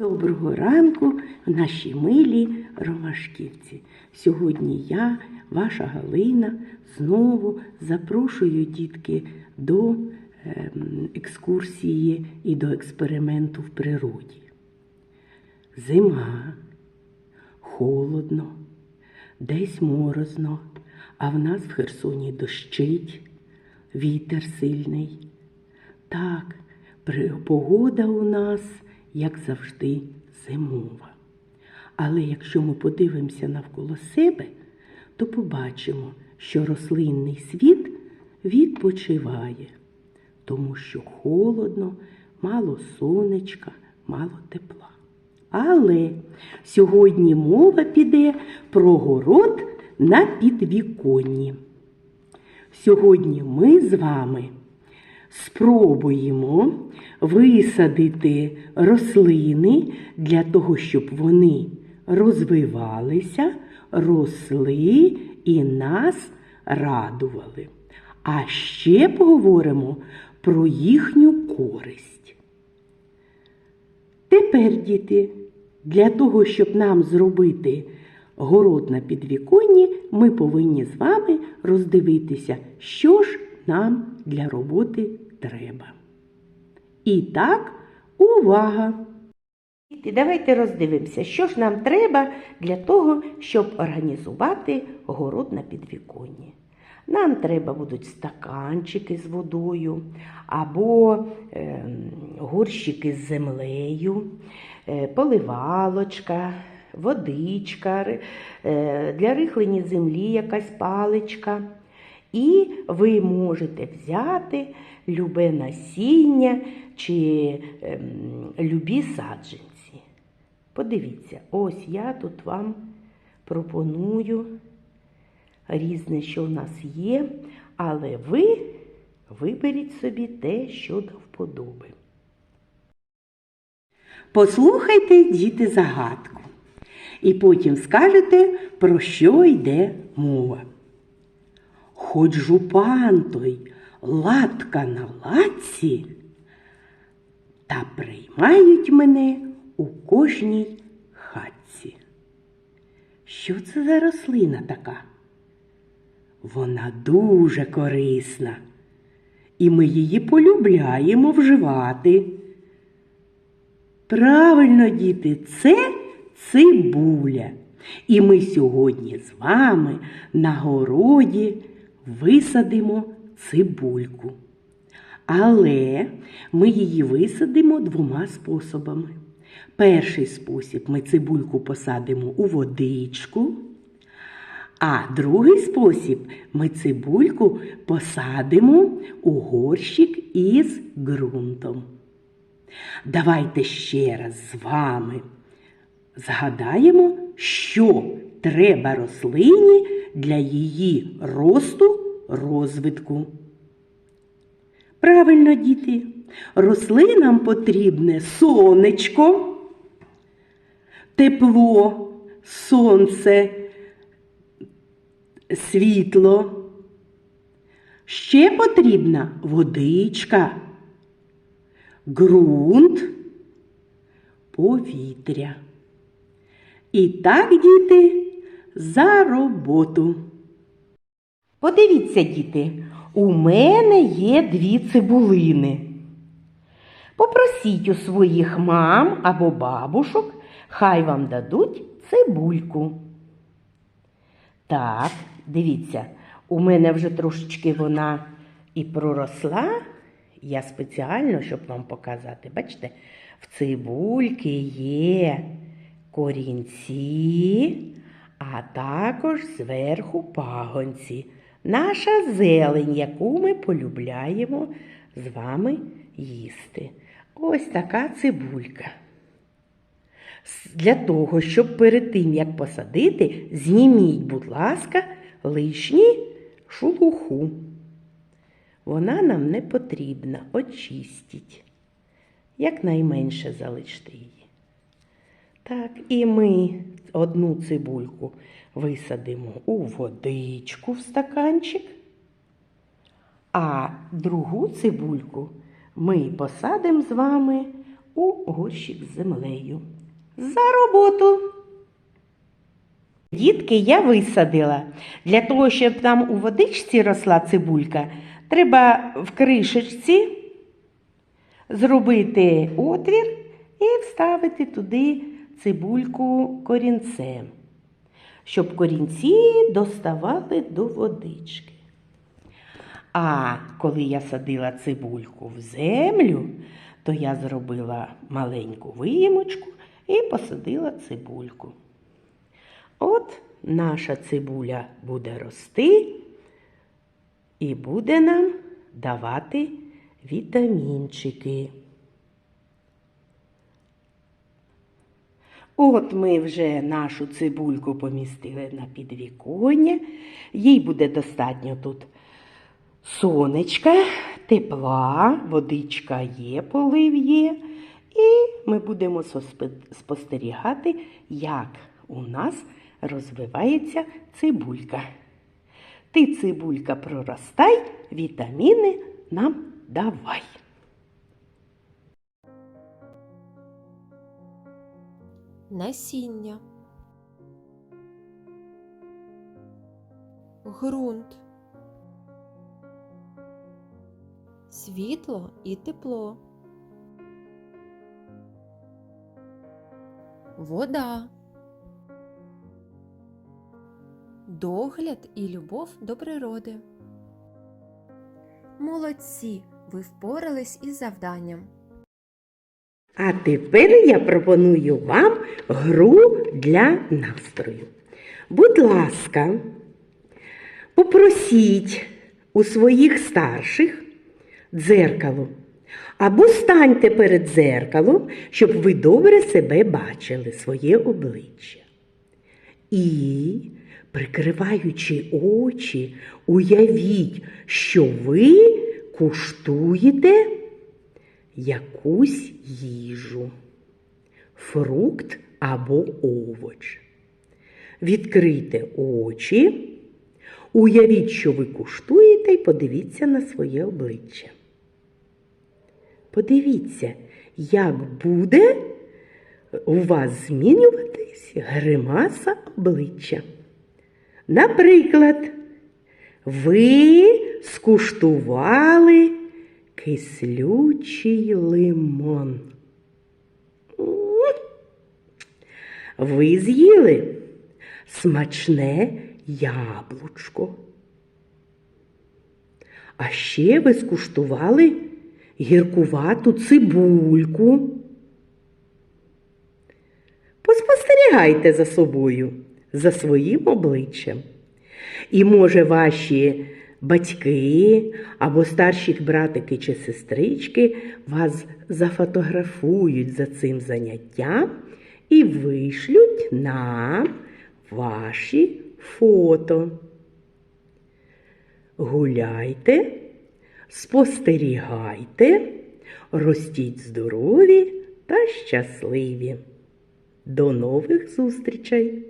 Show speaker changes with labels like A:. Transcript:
A: Доброго ранку, наші милі ромашківці. Сьогодні я, ваша Галина, знову запрошую дітки до ем, екскурсії і до експерименту в природі. Зима, холодно, десь морозно, а в нас в Херсоні дощить, вітер сильний. Так, погода у нас, як завжди, зимова. Але якщо ми подивимося навколо себе, то побачимо, що рослинний світ відпочиває, тому що холодно, мало сонечка, мало тепла. Але сьогодні мова піде про город на підвіконні. Сьогодні ми з вами спробуємо висадити рослини для того, щоб вони розвивалися, росли і нас радували. А ще поговоримо про їхню користь. Тепер, діти, для того, щоб нам зробити город на підвіконні, ми повинні з вами роздивитися, що ж нам для роботи треба. І так, увага! Діти, Давайте роздивимося, що ж нам треба для того, щоб організувати город на підвіконні. Нам треба будуть стаканчики з водою, або е, горщики з землею, е, поливалочка, водичка, е, для рихлення землі якась паличка. І ви можете взяти любе насіння чи ем, любі саджанці. Подивіться, ось я тут вам пропоную різне, що в нас є, але ви виберіть собі те, що до вподоби. Послухайте, діти, загадку, і потім скажете, про що йде мова. Хоч жупан той латка на латці, та приймають мене у кожній хатці. Що це за рослина така? Вона дуже корисна, і ми її полюбляємо вживати. Правильно, діти, це цибуля. І ми сьогодні з вами на городі висадимо цибульку. Але ми її висадимо двома способами. Перший спосіб ми цибульку посадимо у водичку. А другий спосіб ми цибульку посадимо у горщик із ґрунтом. Давайте ще раз з вами згадаємо, що треба рослині для її росту, розвитку. Правильно, діти, рослинам потрібне сонечко, тепло, сонце, світло. Ще потрібна водичка, ґрунт, повітря. І так, діти, за роботу. Подивіться, діти, у мене є дві цибулини. Попросіть у своїх мам або бабушок, хай вам дадуть цибульку. Так, дивіться, у мене вже трошечки вона і проросла. Я спеціально, щоб вам показати, бачите, в цибульки є корінці, а також зверху пагонці. Наша зелень, яку ми полюбляємо з вами їсти. Ось така цибулька. Для того, щоб перед тим, як посадити, зніміть, будь ласка, лишні шелуху. Вона нам не потрібна, очистіть. Якнайменше залиште її. Так, і ми одну цибульку висадимо у водичку в стаканчик, а другу цибульку ми посадимо з вами у горщик з землею. За роботу! Дітки я висадила. Для того, щоб там у водичці росла цибулька, треба в кришечці зробити отвір і вставити туди цибульку корінцем, щоб корінці доставали до водички. А коли я садила цибульку в землю, то я зробила маленьку виємочку і посадила цибульку. От наша цибуля буде рости і буде нам давати вітамінчики. От ми вже нашу цибульку помістили на підвіконня. Їй буде достатньо тут сонечка, тепла, водичка є, полив є. І ми будемо спостерігати, як у нас розвивається цибулька. Ти, цибулька, проростай, вітаміни нам давай.
B: Насіння. Грунт. Світло і тепло. Вода. Догляд і любов до природи. Молодці! Ви впорались із завданням.
A: А тепер я пропоную вам гру для настрою. Будь ласка, попросіть у своїх старших дзеркало. Або станьте перед дзеркалом, щоб ви добре себе бачили, своє обличчя. І, прикриваючи очі, уявіть, що ви куштуєте якусь їжу, фрукт або овоч. Відкрийте очі, уявіть, що ви куштуєте, і подивіться на своє обличчя. Подивіться, як буде у вас змінюватись гримаса обличчя. Наприклад, ви скуштували кислючий лимон. Ви з'їли смачне яблучко. А ще ви скуштували гіркувату цибульку. Поспостерігайте за собою, за своїм обличчям. І, може, ваші батьки або старші братики чи сестрички вас зафотографують за цим заняттям і вишлють нам ваші фото. Гуляйте, спостерігайте, ростіть здорові та щасливі. До нових зустрічей!